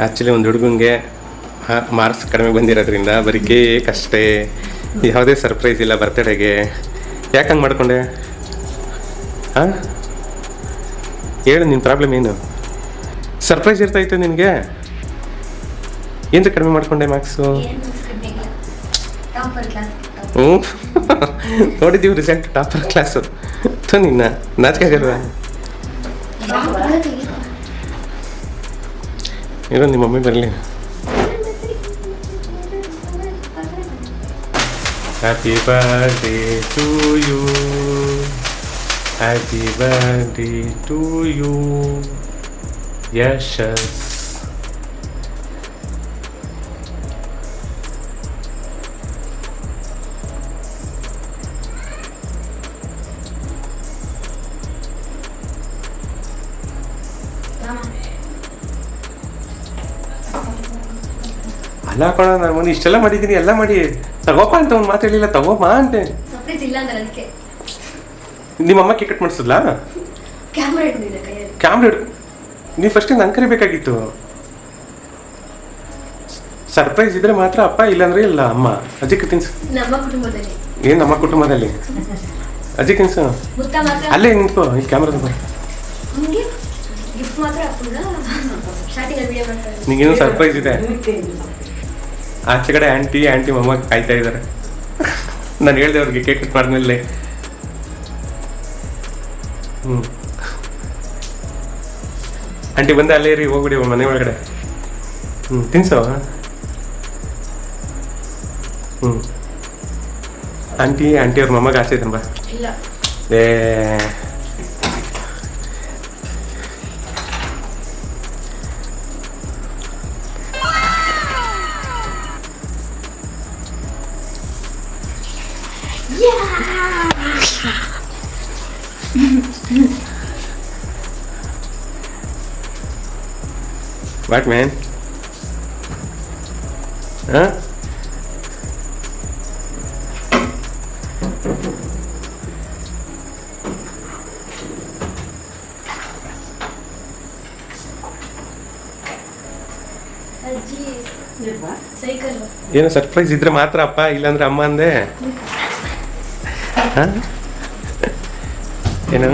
Actually ಒಂದು ಹುಡುಗಂಗೆ marks ಕಡಿಮೆ ಬಂದಿರೋದ್ರಿಂದ ಬರೀ ಕೇಕ್ ಅಷ್ಟೇ. ಯಾವುದೇ ಸರ್ಪ್ರೈಸ್ ಇಲ್ಲ ಬರ್ತಡೇಗೆ ಯಾಕೆ ಹಂಗೆ ಮಾಡಿಕೊಂಡೆ? ಹಾಂ? ಹೇಳು ನಿನ್ನ ಪ್ರಾಬ್ಲಮ್ ಏನು? ಸರ್ಪ್ರೈಸ್ ಇರ್ತೈತೆ ನಿನಗೆ? ಏನು ಕಡಿಮೆ ಮಾಡಿಕೊಂಡೆ ಮಾರ್ಕ್ಸು ಹ್ಞೂ ನೋಡಿದ್ದೀವಿ ರಿಸಲ್ಟ್ ಟಾಪರ್ ಕ್ಲಾಸು ಸೊ ನಿನ್ನ ನಾಚಿಕೆ ಆಗಲ್ವಾ ಇರೋ ನಿಮ್ಮ ಮಮ್ಮಿ ಬರಲಿ happy birthday to you happy birthday to you Yashas ಅಲ್ಲ ಕಣ ನಾನು ಇಷ್ಟೆಲ್ಲ ಮಾಡಿದ್ದೀನಿ ಎಲ್ಲ ಮಾಡಿ. ತಗೋಪ ಅಂತ ಒಂದು ಮಾತು ಹೇಳಿಲ್ಲ ತಗೋಪ ಅಂತೆ. ಸರ್ಪ್ರೈಸ್ ಇಲ್ಲ ಅಂದ್ರೆ ಅದಕ್ಕೆ. ನಿಮ್ಮ ಅಮ್ಮ ಕೇಕ್ ಕಟ್ ಮಾಡಿಸಿದ್ಲಾ? ಕ್ಯಾಮ್ರಾ ಇಡ್ಲಿಲ್ಲ ಕೈಯಲ್ಲಿ. ಕ್ಯಾಮ್ರಾ ನೀವು ಫಸ್ಟ್ ನಂಗೆ ಕರಿಬೇಕಾಗಿತ್ತು ಸರ್ಪ್ರೈಸ್ ಇದ್ರೆ ಮಾತ್ರ ಅಪ್ಪ ಇಲ್ಲಾಂದ್ರೆ ಇಲ್ಲ ಅಮ್ಮ. ಅಜಿಕ್ ತಿನ್ಸು. ನಮ್ಮ ಕುಟುಂಬದಲ್ಲಿ. ಏನು ನಮ್ಮ ಕುಟುಂಬದಲ್ಲಿ? ಅಜಿಕ್ ತಿನ್ಸು. ಮುತ್ತ ಮಾತ್ರ. ಅಲ್ಲೇ ನಿಂತ್ಕೋ ಈ ಕ್ಯಾಮ್ರಾ ತಗೋ ನಿಮ್ಗೆ? ಗಿಫ್ಟ್ ಮಾತ್ರ ಹಾಕುದ ಸ್ಟಾರ್ಟಿಂಗ್ ವಿಡಿಯೋ ಮಾಡ್ತಾರೆ ನಿಂಗೇನು ಸರ್ಪ್ರೈಸ್ ಇದೆ. ಆಚೆ ಕಡೆ ಆಂಟಿ ಆಂಟಿ ಮಮ್ಮ ಕಾಯ್ತಾ ಇದ್ದಾರೆ. ನಾನು ಹೇಳಿದೆ ಅವ್ರಿಗೆ ಕೇಕ್ ಕಟ್ ಮಾಡಿದ್ಮೇಲೆ ಹ್ಞೂ ಆಂಟಿ ಬಂದೆ ಅಲ್ಲೇ ರೀ ಹೋಗ್ಬಿಡಿ ಮನೆ ಒಳಗಡೆ. ಹ್ಞೂ ತಿನ್ಸೋ. ಹ್ಞೂ ಆಂಟಿ ಆಂಟಿ ಅವ್ರ ಮಮ್ಮಗೆ ಆಸೆ ಇದ್ದಾನೆ ಏ What man? Huh? ಅಜ್ಜಿ. ಸೈಕಲ್ ಏನೋ ಸರ್ಪ್ರೈಸ್ ಇದ್ರೆ ಮಾತ್ರ ಅಪ್ಪ ಇಲ್ಲಾಂದ್ರೆ ಅಮ್ಮ ಅಂದೆ. ಹ? ಏನೋ